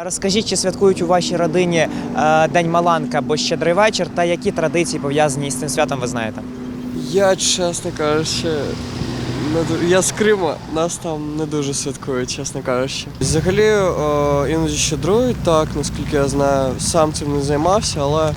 Розкажіть, чи святкують у вашій родині е, День Маланка або Щедрий вечір, та які традиції пов'язані з цим святом ви знаєте? Я, чесно кажучи, не ду- я з Криму, нас там не дуже святкують, чесно кажучи. Взагалі о, іноді щедрують, так, наскільки я знаю, сам цим не займався, але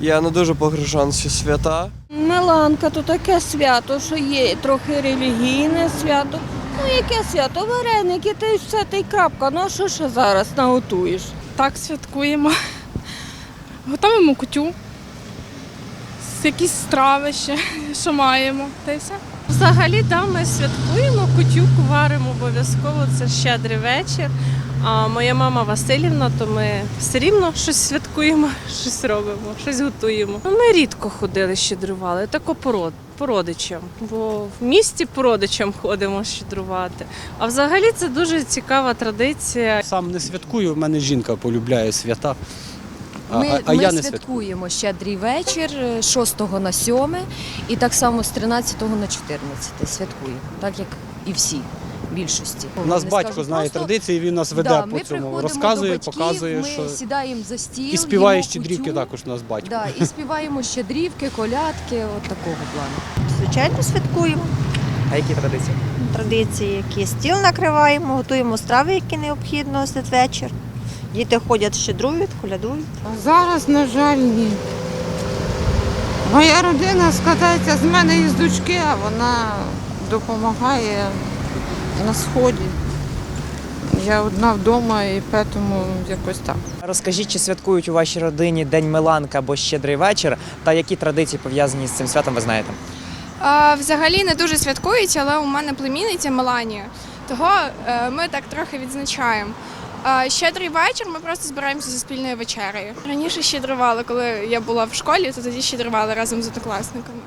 я не дуже погружен в ці свята. Меланка то таке свято, що є трохи релігійне свято. Ну яке свято? Вареники, та й все, та й крапка. Ну а що ще зараз наготуєш? Так, святкуємо. Готуємо кутю. Якісь страви ще, що маємо. Та й все. Взагалі, да, ми святкуємо, кутюку варимо обов'язково, це щедрий вечір. А моя мама Васильівна, то ми все рівно щось святкуємо, щось робимо, щось готуємо. Ну, Ми рідко ходили, щедрували, тако по, род- по родичам, бо в місті по родичам ходимо щедрувати. А взагалі це дуже цікава традиція. Сам не святкую, в мене жінка полюбляє свята. А, Ми, а, а ми я не святкуємо щедрий вечір е, 6 на 7 і так само з 13 на 14 святкуємо, так як і всі більшості. У нас батько скажу, знає просто, традиції, він нас веде да, по цьому. Розказує, до батьків, показує, ми що сідаємо за стіл, і співає щедрівки кутю, також у нас батько. Да, і співаємо щедрівки, колядки, от такого плану. Звичайно, святкуємо А які традиції? традиції, які стіл накриваємо, готуємо страви, які необхідно святвечір. Діти ходять, щедрують, колядують. Зараз, на жаль, ні. Моя родина складається з мене із дочки, а вона допомагає на сході. Я одна вдома і тому якось так. Розкажіть, чи святкують у вашій родині День Миланка або Щедрий вечір, та які традиції пов'язані з цим святом ви знаєте? А, взагалі не дуже святкують, але у мене племінниця Меланія. Того е, ми так трохи відзначаємо. А, щедрий вечір ми просто збираємося за спільною вечерею. Раніше щедрували, коли я була в школі, то тоді щедрували разом з однокласниками.